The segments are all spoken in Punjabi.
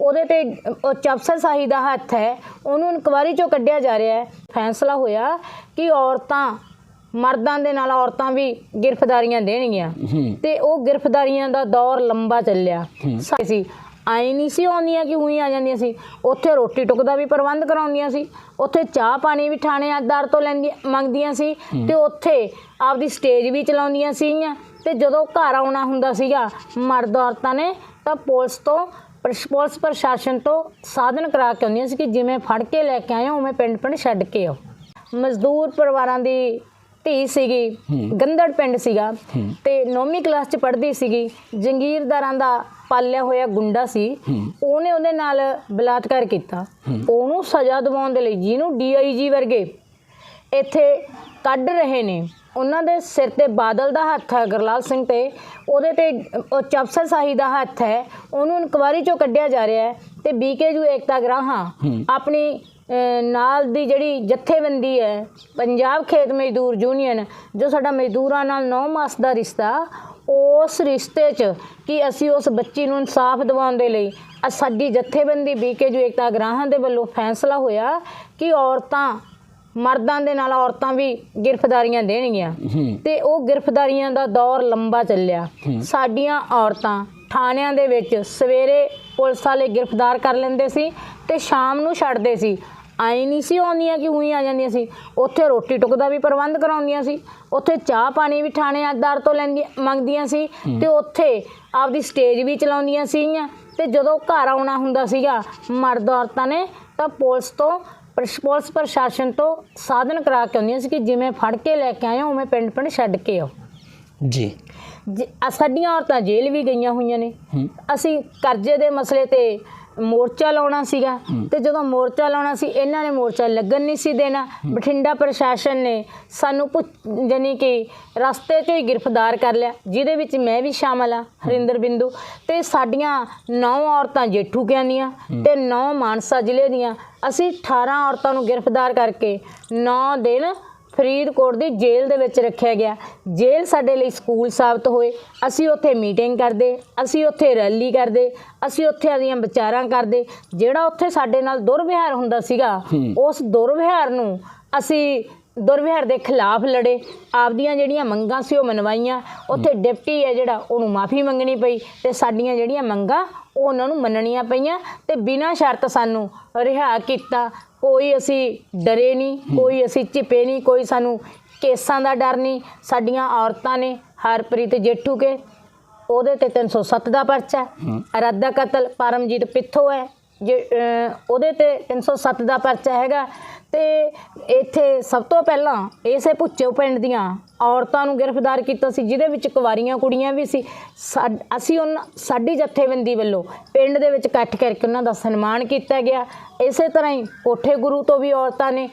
ਉਹਦੇ ਤੇ ਉਹ ਚਪਸਰ ਸਾਹੀ ਦਾ ਹੱਥ ਹੈ ਉਹਨੂੰ ਇਨਕੁਆਰੀ ਚੋਂ ਕੱਢਿਆ ਜਾ ਰਿਹਾ ਹੈ। ਫੈਸਲਾ ਹੋਇਆ ਕਿ ਔਰਤਾਂ ਮਰਦਾਂ ਦੇ ਨਾਲ ਔਰਤਾਂ ਵੀ ਗ੍ਰਿਫਤਾਰੀਆਂ ਦੇਣਗੀਆਂ। ਤੇ ਉਹ ਗ੍ਰਿਫਤਾਰੀਆਂ ਦਾ ਦੌਰ ਲੰਬਾ ਚੱਲਿਆ। ਸਾ- ਆਈ ਨਹੀਂ ਸੀ ਆਉਂਦੀਆਂ ਕਿ ਉਹੀ ਆ ਜਾਂਦੀਆਂ ਸੀ। ਉੱਥੇ ਰੋਟੀ ਟੁੱਕ ਦਾ ਵੀ ਪ੍ਰਬੰਧ ਕਰਾਉਂਦੀਆਂ ਸੀ। ਉੱਥੇ ਚਾਹ ਪਾਣੀ ਵੀ ਥਾਣੇਦਾਰ ਤੋਂ ਲੈਂਦੀਆਂ ਮੰਗਦੀਆਂ ਸੀ। ਤੇ ਉੱਥੇ ਆਪਦੀ ਸਟੇਜ ਵੀ ਚਲਾਉਂਦੀਆਂ ਸੀਗੀਆਂ। ਤੇ ਜਦੋਂ ਘਰ ਆਉਣਾ ਹੁੰਦਾ ਸੀਗਾ ਮਰਦ ਔਰਤਾਂ ਨੇ ਤਾਂ ਪੁਲਿਸ ਤੋਂ ਪੁਲਿਸ ਪ੍ਰਸ਼ਾਸਨ ਤੋਂ ਸਾਧਨ ਕਰਾ ਕੇ ਆਉਂਦੀਆਂ ਸੀ ਕਿ ਜਿਵੇਂ ਫੜ ਕੇ ਲੈ ਕੇ ਆਏ ਹੋ ਉਵੇਂ ਪਿੰਡ ਪਿੰਡ ਛੱਡ ਕੇ ਆਓ। ਮਜ਼ਦੂਰ ਪਰਿਵਾਰਾਂ ਦੀ ਧੀ ਸੀਗੀ ਗੰਦੜ ਪਿੰਡ ਸੀਗਾ ਤੇ 9ਵੀਂ ਕਲਾਸ ਚ ਪੜ੍ਹਦੀ ਸੀਗੀ। ਜੰਗੀਰਦਾਰਾਂ ਦਾ ਪਾਲਿਆ ਹੋਇਆ ਗੁੰਡਾ ਸੀ ਉਹਨੇ ਉਹਦੇ ਨਾਲ ਬਲਾਤਕਾਰ ਕੀਤਾ। ਉਹਨੂੰ ਸਜ਼ਾ ਦਿਵਾਉਣ ਦੇ ਲਈ ਜਿਹਨੂੰ ਡੀਆਈਜੀ ਵਰਗੇ ਇੱਥੇ ਕੱਢ ਰਹੇ ਨੇ ਉਹਨਾਂ ਦੇ ਸਿਰ ਤੇ ਬਾਦਲ ਦਾ ਹੱਥ ਹੈ ਗੁਰਲਾਲ ਸਿੰਘ ਤੇ। ਉਹਦੇ ਤੇ ਚਪਸਰ ਸਾਹੀ ਦਾ ਹੱਥ ਹੈ। ਉਹਨੂੰ ਇਨਕੁਆਰੀ ਚੋਂ ਕੱਢਿਆ ਜਾ ਰਿਹਾ ਹੈ ਤੇ ਬੀਕੇਯੂ ਏਕਤਾ ਗ੍ਰਾਹਾਂ ਆਪਣੀ ਨਾਲ ਦੀ ਜਿਹੜੀ ਜਥੇਬੰਦੀ ਹੈ ਪੰਜਾਬ ਖੇਤ ਮਜ਼ਦੂਰ ਯੂਨੀਅਨ ਜੋ ਸਾਡਾ ਮਜ਼ਦੂਰਾਂ ਨਾਲ 9 ਮਾਸ ਦਾ ਰਿਸ਼ਤਾ ਉਸ ਰਿਸ਼ਤੇ 'ਚ ਕਿ ਅਸੀਂ ਉਸ ਬੱਚੀ ਨੂੰ ਇਨਸਾਫ ਦਿਵਾਉਣ ਦੇ ਲਈ ਸਾਡੀ ਜਥੇਬੰਦੀ ਬੀਕੇਯੂ ਏਕਤਾ ਗ੍ਰਾਹਾਂ ਦੇ ਵੱਲੋਂ ਫੈਸਲਾ ਹੋਇਆ ਕਿ ਔਰਤਾਂ ਮਰਦਾਂ ਦੇ ਨਾਲ ਔਰਤਾਂ ਵੀ ਗ੍ਰਿਫਤਾਰੀਆਂ ਦੇਣਗੀਆਂ। ਤੇ ਉਹ ਗ੍ਰਿਫਤਾਰੀਆਂ ਦਾ ਦੌਰ ਲੰਬਾ ਚੱਲਿਆ। ਸਾਡੀਆਂ ਔਰਤਾਂ ਥਾਣਿਆਂ ਦੇ ਵਿੱਚ ਸਵੇਰੇ ਪੁਲਿਸ ਵਾਲੇ ਗ੍ਰਿਫਤਾਰ ਕਰ ਲੈਂਦੇ ਸੀ ਤੇ ਸ਼ਾਮ ਨੂੰ ਛੱਡਦੇ ਸੀ। ਆਈ ਨਹੀਂ ਸੀ ਆਉਂਦੀਆਂ ਕਿ ਉਹੀ ਆ ਜਾਂਦੀਆਂ ਸੀ। ਉੱਥੇ ਰੋਟੀ ਟੁੱਕ ਦਾ ਵੀ ਪ੍ਰਬੰਧ ਕਰਾਉਂਦੀਆਂ ਸੀ। ਉੱਥੇ ਚਾਹ ਪਾਣੀ ਵੀ ਥਾਣੇਦਾਰ ਤੋਂ ਲੈਂਦੀਆਂ ਮੰਗਦੀਆਂ ਸੀ। ਤੇ ਉੱਥੇ ਆਪਦੀ ਸਟੇਜ ਵੀ ਚਲਾਉਂਦੀਆਂ ਸੀਗੀਆਂ। ਤੇ ਜਦੋਂ ਘਰ ਆਉਣਾ ਹੁੰਦਾ ਸੀਗਾ ਮਰਦ ਔਰਤਾਂ ਨੇ ਤਾਂ ਪੁਲਿਸ ਤੋਂ ਪੁਲਿਸ ਪ੍ਰਸ਼ਾਸਨ ਤੋਂ ਸਾਧਨ ਕਰਾ ਕੇ ਆਉਂਦੀਆਂ ਸੀ ਕਿ ਜਿਵੇਂ ਫੜ ਕੇ ਲੈ ਕੇ ਆਏ ਉਵੇਂ ਪਿੰਡ ਪਿੰਡ ਛੱਡ ਕੇ ਆਓ। ਜੀ। ਸਾਡੀਆਂ ਔਰਤਾਂ ਜੇਲ੍ਹ ਵੀ ਗਈਆਂ ਹੋਈਆਂ ਨੇ। ਅਸੀਂ ਕਰਜ਼ੇ ਦੇ ਮਸਲੇ ਤੇ ਮੋਰਚਾ ਲਾਉਣਾ ਸੀਗਾ ਤੇ ਜਦੋਂ ਮੋਰਚਾ ਲਾਉਣਾ ਸੀ ਇਹਨਾਂ ਨੇ ਮੋਰਚਾ ਲੱਗਣ ਨਹੀਂ ਸੀ ਦੇਣਾ। ਬਠਿੰਡਾ ਪ੍ਰਸ਼ਾਸਨ ਨੇ ਸਾਨੂੰ ਜਾਣੀ ਕਿ ਰਸਤੇ 'ਚੋਂ ਹੀ ਗ੍ਰਿਫਤਾਰ ਕਰ ਲਿਆ ਜਿਹਦੇ ਵਿੱਚ ਮੈਂ ਵੀ ਸ਼ਾਮਲ ਆ ਹਰਿੰਦਰ ਬਿੰਦੂ। ਤੇ ਸਾਡੀਆਂ ਨੌ ਔਰਤਾਂ ਜੇਠੂ ਕਿਆਂ ਦੀਆਂ ਤੇ ਨੌ ਮਾਨਸਾ ਜ਼ਿਲ੍ਹੇ ਦੀਆਂ। ਅਸੀਂ 18 ਔਰਤਾਂ ਨੂੰ ਗ੍ਰਿਫਤਾਰ ਕਰਕੇ 9 ਦਿਨ ਫਰੀਦਕੋਟ ਦੀ ਜੇਲ੍ਹ ਦੇ ਵਿੱਚ ਰੱਖਿਆ ਗਿਆ। ਜੇਲ੍ਹ ਸਾਡੇ ਲਈ ਸਕੂਲ ਸਾਬਤ ਹੋਏ। ਅਸੀਂ ਉੱਥੇ ਮੀਟਿੰਗ ਕਰਦੇ ਅਸੀਂ ਉੱਥੇ ਰੈਲੀ ਕਰਦੇ ਅਸੀਂ ਉੱਥੇ ਆਦੀਆਂ ਵਿਚਾਰਾਂ ਕਰਦੇ। ਜਿਹੜਾ ਉੱਥੇ ਸਾਡੇ ਨਾਲ ਦੁਰਵਿਹਾਰ ਹੁੰਦਾ ਸੀਗਾ ਉਸ ਦੁਰਵਿਹਾਰ ਨੂੰ ਅਸੀਂ ਦੁਰਵਿਹਾਰ ਦੇ ਖਿਲਾਫ ਲੜੇ। ਆਪਦੀਆਂ ਜਿਹੜੀਆਂ ਮੰਗਾਂ ਸੀ ਉਹ ਮਨਵਾਈਆਂ। ਉੱਥੇ ਡਿਪਟੀ ਹੈ ਜਿਹੜਾ ਉਹਨੂੰ ਮਾਫੀ ਮੰਗਣੀ ਪਈ ਤੇ ਸਾਡੀਆਂ ਜਿਹੜੀਆਂ ਮੰਗਾਂ ਉਹ ਉਹਨਾਂ ਨੂੰ ਮੰਨਣੀਆਂ ਪਈਆਂ ਤੇ ਬਿਨਾਂ ਸ਼ਰਤ ਸਾਨੂੰ ਰਿਹਾ ਕੀਤਾ। ਕੋਈ ਅਸੀਂ ਡਰੇ ਨਹੀਂ ਕੋਈ ਅਸੀਂ ਝਿਪੇ ਨਹੀਂ ਕੋਈ ਸਾਨੂੰ ਕੇਸਾਂ ਦਾ ਡਰ ਨਹੀਂ। ਸਾਡੀਆਂ ਔਰਤਾਂ ਨੇ ਹਰਪ੍ਰੀਤ ਜੇਠੂ ਕੇ ਉਹਦੇ ਤੇ 307 ਦਾ ਪਰਚਾ ਅਰਾਦਾ ਕਤਲ ਪਰਮਜੀਤ ਪਿੱਥੋ ਹੈ। ਉਹਦੇ ਤੇ 307 ਦਾ ਪਰਚਾ ਹੈਗਾ ਤੇ ਇੱਥੇ ਸਭ ਤੋਂ ਪਹਿਲਾਂ ਇਸੇ ਭੁੱਚੋ ਪਿੰਡ ਦੀਆਂ ਔਰਤਾਂ ਨੂੰ ਗ੍ਰਿਫਤਾਰ ਕੀਤਾ ਸੀ ਜਿਹਦੇ ਵਿੱਚ ਕੁਵਾਰੀਆਂ ਕੁੜੀਆਂ ਵੀ ਸੀ। ਅਸੀਂ ਉਹਨਾਂ ਸਾਡੀ ਜਥੇਬੰਦੀ ਵੱਲੋਂ ਪਿੰਡ ਦੇ ਵਿੱਚ ਇਕੱਠ ਕਰਕੇ ਉਹਨਾਂ ਦਾ ਸਨਮਾਨ ਕੀਤਾ ਗਿਆ। ਇਸੇ ਤਰ੍ਹਾਂ ਹੀ ਕੋਠੇ ਗੁਰੂ ਤੋਂ ਵੀ ਔਰਤਾਂ ਨੇ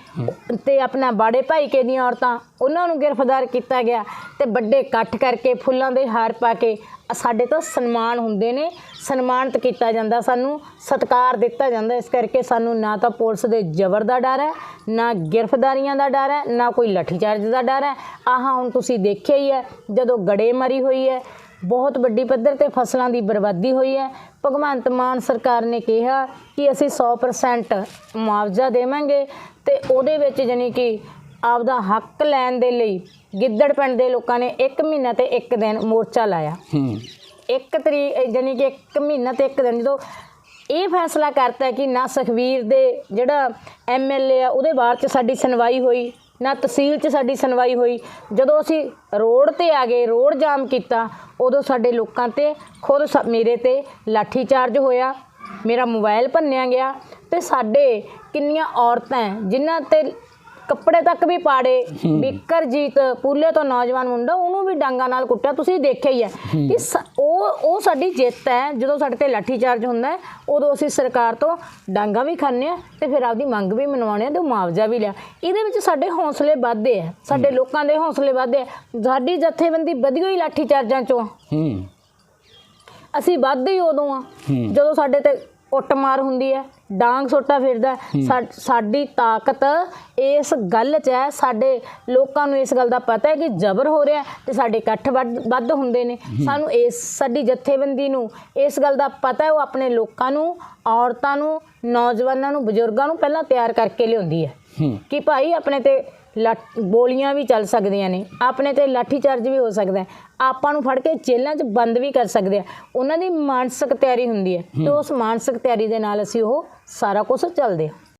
ਤੇ ਆਪਣਾ ਬਾੜੇ ਭਾਈਕੇ ਦੀਆਂ ਔਰਤਾਂ ਉਹਨਾਂ ਨੂੰ ਗ੍ਰਿਫਤਾਰ ਕੀਤਾ ਗਿਆ ਤੇ ਵੱਡੇ ਇਕੱਠ ਕਰਕੇ ਫੁੱਲਾਂ ਦੇ ਹਾਰ ਪਾ ਕੇ ਸਾਡੇ ਤੋਂ ਸਨਮਾਨ ਹੁੰਦੇ ਨੇ, ਸਨਮਾਨਿਤ ਕੀਤਾ ਜਾਂਦਾ ਸਾਨੂੰ, ਸਤਿਕਾਰ ਦਿੱਤਾ ਜਾਂਦਾ, ਇਸ ਕਰਕੇ ਸਾਨੂੰ ਨਾ ਤਾਂ ਪੁਲਿਸ ਦੇ ਜ਼ਬਰ ਦਾ ਡਰ ਹੈ, ਨਾ ਗ੍ਰਿਫਤਾਰੀਆਂ ਦਾ ਡਰ ਹੈ, ਨਾ ਕੋਈ ਲਾਠੀਚਾਰਜ ਦਾ ਡਰ ਹੈ। ਆਹ, ਹੁਣ ਤੁਸੀਂ ਦੇਖਿਆ ਹੀ ਹੈ, ਜਦੋਂ ਗੜੇ ਮਰੀ ਹੋਈ ਹੈ, ਬਹੁਤ ਵੱਡੀ ਪੱਧਰ ਤੇ ਫਸਲਾਂ ਦੀ ਬਰਬਾਦੀ ਹੋਈ ਹੈ, ਭਗਵੰਤ ਮਾਨ ਸਰਕਾਰ ਨੇ ਕਿਹਾ ਕਿ ਅਸੀਂ 100% ਮੁਆਵਜ਼ਾ ਦੇਵਾਂਗੇ ਤੇ ਉਹਦੇ ਵਿੱਚ ਜਾਣੀ ਕਿ ਆਪਦਾ ਹੱਕ ਲੈਣ ਦੇ ਲਈ ਗਿੱਦੜ ਪਿੰਡ ਦੇ ਲੋਕਾਂ ਨੇ 1 ਮਹੀਨਾ ਤੇ 1 ਦਿਨ ਮੋਰਚਾ ਲਾਇਆ। ਹੂੰ। ਇੱਕ ਤਰੀਕ ਜਾਨੀ ਕਿ ਇੱਕ ਮਹੀਨਾ ਤੇ ਇੱਕ ਦਿਨ ਜਦੋਂ ਇਹ ਫੈਸਲਾ ਕਰਤਾ ਕਿ ਨਾ ਸੁਖਵੀਰ ਦੇ ਜਿਹੜਾ ਐਮਐਲਏ ਆ ਉਹਦੇ ਬਾਰੇ ਚ ਸਾਡੀ ਸੁਣਵਾਈ ਹੋਈ ਨਾ ਤਹਿਸੀਲ 'ਚ ਸਾਡੀ ਸੁਣਵਾਈ ਹੋਈ। ਜਦੋਂ ਅਸੀਂ ਰੋਡ ਤੇ ਆ ਗਏ ਰੋਡ ਜਾਮ ਕੀਤਾ ਉਦੋਂ ਸਾਡੇ ਲੋਕਾਂ ਤੇ ਖੁਦ ਮੇਰੇ ਤੇ ਲਾਠੀ ਚਾਰਜ ਹੋਇਆ ਮੇਰਾ ਮੋਬਾਈਲ ਭੰਨਿਆ ਗਿਆ ਤੇ ਸਾਡੇ ਕਿੰਨੀਆਂ ਔਰਤਾਂ ਜਿਨ੍ਹਾਂ ਤੇ ਕੱਪੜੇ ਤੱਕ ਵੀ ਪਾੜੇ ਬਿਕਰਜੀਤ ਪੂਲੇ ਤੋਂ ਨੌਜਵਾਨ ਮੁੰਡਾ ਉਹਨੂੰ ਵੀ ਡਾਂਗਾ ਨਾਲ ਕੁੱਟਿਆ ਤੁਸੀਂ ਦੇਖਿਆ ਹੀ ਹੈ ਕਿ ਉਹ ਉਹ ਸਾਡੀ ਜਿੱਤ ਹੈ ਜਦੋਂ ਸਾਡੇ ਤੇ ਲਾਠੀ ਚਾਰਜ ਹੁੰਦਾ ਹੈ ਉਦੋਂ ਅਸੀਂ ਸਰਕਾਰ ਤੋਂ ਡਾਂਗਾ ਵੀ ਖਾਂਦੇ ਆ ਤੇ ਫਿਰ ਆਪਦੀ ਮੰਗ ਵੀ ਮਨਵਾਉਣੇ ਆ ਤੇ ਮੁਆਵਜ਼ਾ ਵੀ ਲਿਆ। ਇਹਦੇ ਵਿੱਚ ਸਾਡੇ ਹੌਸਲੇ ਵੱਧਦੇ ਆ ਸਾਡੇ ਲੋਕਾਂ ਦੇ ਹੌਸਲੇ ਵੱਧਦੇ ਆ। ਸਾਡੀ ਜਥੇਬੰਦੀ ਵਧੀ ਹੋਈ ਲਾਠੀ ਚਾਰਜਾਂ ਚੋਂ ਅਸੀਂ ਵੱਧਦੇ ਹੀ ਉਦੋਂ ਆ ਜਦੋਂ ਸਾਡੇ ਤੇ ਕੁੱਟਮਾਰ ਹੁੰਦੀ ਹੈ ਡਾਂਗ ਸੋਟਾ ਫਿਰਦਾ ਸਾਡੀ ਤਾਕਤ ਇਸ ਗੱਲ 'ਚ ਹੈ। ਸਾਡੇ ਲੋਕਾਂ ਨੂੰ ਇਸ ਗੱਲ ਦਾ ਪਤਾ ਹੈ ਕਿ ਜ਼ਬਰ ਹੋ ਰਿਹਾ ਤੇ ਸਾਡੇ ਇਕੱਠ ਵੱਧ ਵੱਧ ਹੁੰਦੇ ਨੇ। ਸਾਨੂੰ ਇਸ ਸਾਡੀ ਜਥੇਬੰਦੀ ਨੂੰ ਇਸ ਗੱਲ ਦਾ ਪਤਾ ਹੈ। ਉਹ ਆਪਣੇ ਲੋਕਾਂ ਨੂੰ ਔਰਤਾਂ ਨੂੰ ਨੌਜਵਾਨਾਂ ਨੂੰ ਬਜ਼ੁਰਗਾਂ ਨੂੰ ਪਹਿਲਾਂ ਤਿਆਰ ਕਰਕੇ ਲਿਆਉਂਦੀ ਹੂੰ। ਕਿ ਭਾਈ ਆਪਣੇ ਤੇ ਲੱਠ- ਗੋਲੀਆਂ ਵੀ ਚੱਲ ਸਕਦੀਆਂ ਨੇ। ਆਪਣੇ ਤੇ ਲਾਠੀ ਚਾਰਜ ਵੀ ਹੋ ਸਕਦਾ ਹੈ। ਆਪਾਂ ਨੂੰ ਫੜ ਕੇ ਜੇਲ੍ਹਾਂ 'ਚ ਬੰਦ ਵੀ ਕਰ ਸਕਦੇ ਆ। ਉਹਨਾਂ ਦੀ ਮਾਨਸਿਕ ਤਿਆਰੀ ਹੁੰਦੀ ਹੈ ਤੇ ਉਸ ਮਾਨਸਿਕ ਤਿਆਰੀ ਦੇ ਨਾਲ ਅਸੀਂ ਉਹ ਸਾਰਾ ਕੁਝ ਚੱਲਦੇ ਆ